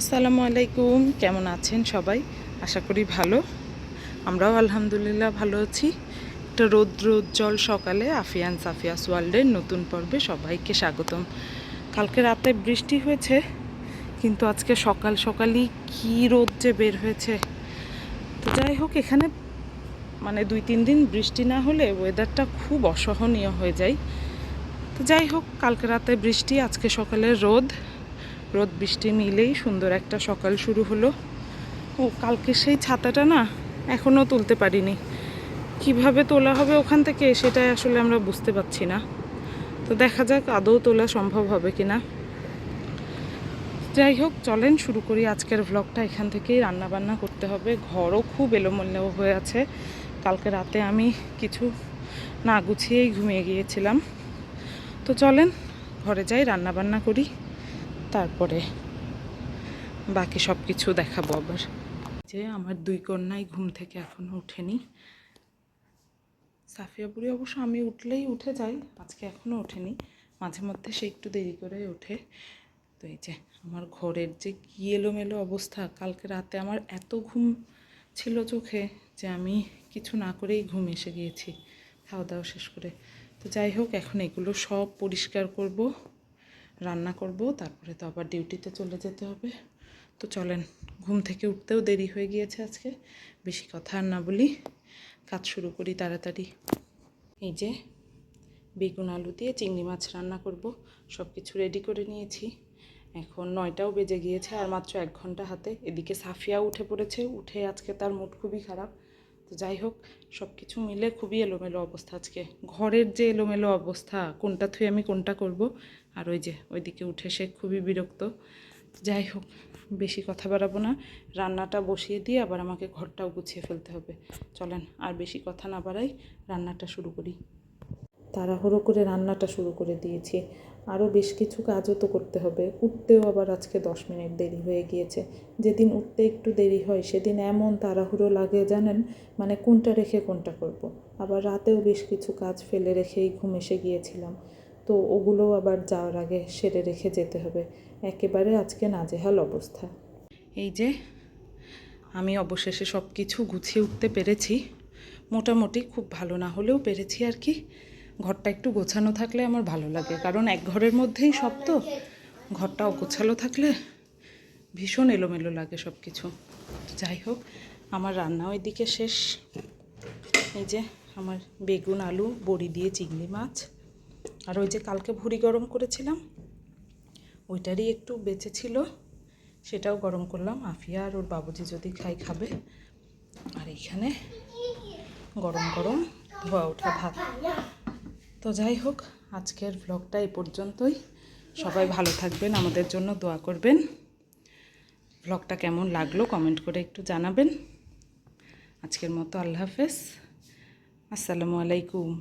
আসসালামু আলাইকুম। কেমন আছেন সবাই? আশা করি ভালো। আমরাও আলহামদুলিল্লাহ ভালো আছি। একটা রৌদ্র উজ্জ্বল সকালে আফিয়ান সাফিয়াস ওয়ার্ল্ডের নতুন পর্বে সবাইকে স্বাগতম। কালকে রাতে বৃষ্টি হয়েছে, কিন্তু আজকে সকাল সকালই কী রোদ যে বের হয়েছে। তো যাই হোক, এখানে মানে দুই তিন দিন বৃষ্টি না হলে ওয়েদারটা খুব অসহনীয় হয়ে যায়। তো যাই হোক, কালকে রাতে বৃষ্টি, আজকে সকালে রোদ। রোদ বৃষ্টি মিলেই সুন্দর একটা সকাল শুরু হলো। ও, কালকে সেই ছাতাটা না এখনও তুলতে পারিনি। কীভাবে তোলা হবে ওখান থেকে সেটাই আসলে আমরা বুঝতে পারছি না। তো দেখা যাক আদৌ তোলা সম্ভব হবে কি না যাই হোক, চলেন শুরু করি আজকের ভ্লগটা এখান থেকেই রান্না বান্না করতে হবে। ঘরও খুব এলোমেলো হয়ে আছে। কালকে রাতে আমি কিছু না গুছিয়েই ঘুমিয়ে গিয়েছিলাম। তো চলেন ঘরে যাই রান্না বান্না করি। তারপরে বাকি সব কিছু দেখাবো আবার। যে আমার দুই কন্যাই ঘুম থেকে এখনও ওঠেনি। সাফিয়া বুড়ি অবশ্য আমি উঠলেই উঠে যাই, আজকে এখনও ওঠেনি। মাঝে মধ্যে সে একটু দেরি করে ওঠে। তো এই যে আমার ঘরের যে এলোমেলো অবস্থা, কালকে রাতে আমার এত ঘুম ছিল চোখে যে আমি কিছু না করেই ঘুম এসে গিয়েছি। খাওয়া দাওয়া শেষ করে। তো যাই হোক, এখন এগুলো সব পরিষ্কার করব। রান্না করব, তারপরে তো আবার ডিউটিতে চলে যেতে হবে। তো চলেন, ঘুম থেকে উঠতেও দেরি হয়ে গিয়েছে আজকে। বেশি কথা আর না বলি, কাজ শুরু করি তাড়াতাড়ি। এই যে, বেগুন আলু দিয়ে চিংড়ি মাছ রান্না করব সব কিছু রেডি করে নিয়েছি। এখন নয়টাও বেজে গিয়েছে আর মাত্র এক ঘণ্টা হাতে। এদিকে সাফিয়া উঠে পড়েছে, উঠে আজকে তার মুড খুবই খারাপ। তো যাই হোক সব কিছু মিলে খুবই এলোমেলো অবস্থা আজকে। ঘরের যে এলোমেলো অবস্থা, কোনটা থুয়ে আমি কোনটা করব, আর ওই যে ওইদিকে উঠে সে খুবই বিরক্ত। যাই হোক, বেশি কথা বাড়াবো না। রান্নাটা বসিয়ে দিয়ে আবার আমাকে ঘরটাও গুছিয়ে ফেলতে হবে। চলেন, আর বেশি কথা না বাড়াই, রান্নাটা শুরু করি। তাড়াহুড়ো করে রান্নাটা শুরু করে দিয়েছি। আরও বেশ কিছু কাজও তো করতে হবে। উঠতেও আবার আজকে দশ মিনিট দেরি হয়ে গিয়েছে। যেদিন উঠতে একটু দেরি হয়, সেদিন এমন তাড়াহুড়ো লাগে জানেন মানে কোনটা রেখে কোনটা করব। আবার রাতেও বেশ কিছু কাজ ফেলে রেখেই ঘুম এসে গিয়েছিলাম। তো ওগুলোও আবার যাওয়ার আগে সেরে রেখে যেতে হবে। একেবারে আজকে নাজেহাল অবস্থা। এই যে, আমি অবশেষে সব কিছু গুছিয়ে উঠতে পেরেছি। মোটামুটি খুব ভালো না হলেও পেরেছি আর কি। ঘরটা একটু গোছানো থাকলে আমার ভালো লাগে। কারণ এক ঘরের মধ্যেই সব তো। ঘরটা অগোছালো থাকলে ভীষণ এলোমেলো লাগে সব কিছু যাই হোক, আমার রান্নাও এদিকে শেষ। এই যে আমার বেগুন, আলু, বড়ি দিয়ে চিংড়ি মাছ। আর ওই যে কালকে ভুড়ি গরম করেছিলাম, ওইটারই একটু বেঁচে ছিল। সেটাও গরম করলাম। আফিয়া আর ওর বাবুজি যদি খাই খাবে। আর এইখানে গরম গরম ধোয়া ওঠা ভাত। তো যাই হোক, আজকের ব্লগটা এই পর্যন্তই। সবাই ভালো থাকবেন, আমাদের জন্য দোয়া করবেন। ব্লগটা কেমন লাগল কমেন্ট করে একটু জানাবেন। আজকের মতো আল্লাহ হাফেজ। আসসালামু আলাইকুম।